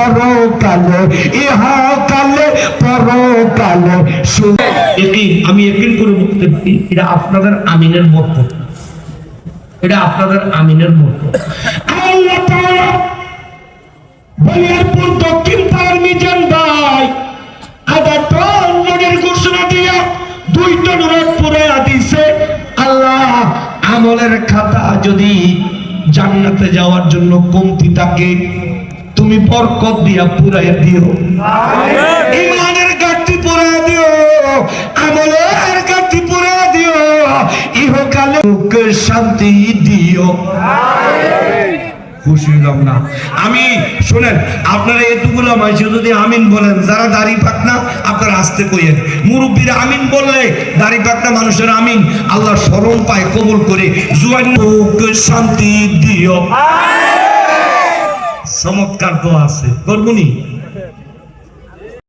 পরকালে ইহকালে পরকালে। আমি একিন করে বলতে পারি এটা আপনাদের আমিনের মতো। এটা আপনাদের আমিনের মতো। আল্লাহ তাআলা বলিয়ারপুর দক্ষিণ পাড়ার মিজান ভাই আধা টন মনের ঘোষণা দিয়া দুই টন রোদ পুরে দিছে আল্লাহ আমলের খাতা যদি জান্নাতে যাওয়ার জন্য কমতি থাকে তুমি বরকত দিয়া পুরাই দিও। ইমানের ঘাটতি পুরাই দিও আমলের ঘাটতি পুরাই দিও ইহকালে সুখে শান্তি দিও। খুশি হলাম না। আমি শোনেন আপনারা এতগুলো মাইছে যদি আমিন বলেন যারা দাড়ি পাক না আপনারা আসতে কইেন মুরব্বীরা আমিন বললে দাড়ি পাক না মানুষের আমিন। আল্লাহ স্মরণ পায় কবুল করে। জুয়ান শান্তি দিও। চমৎকার তো আছে। করবনি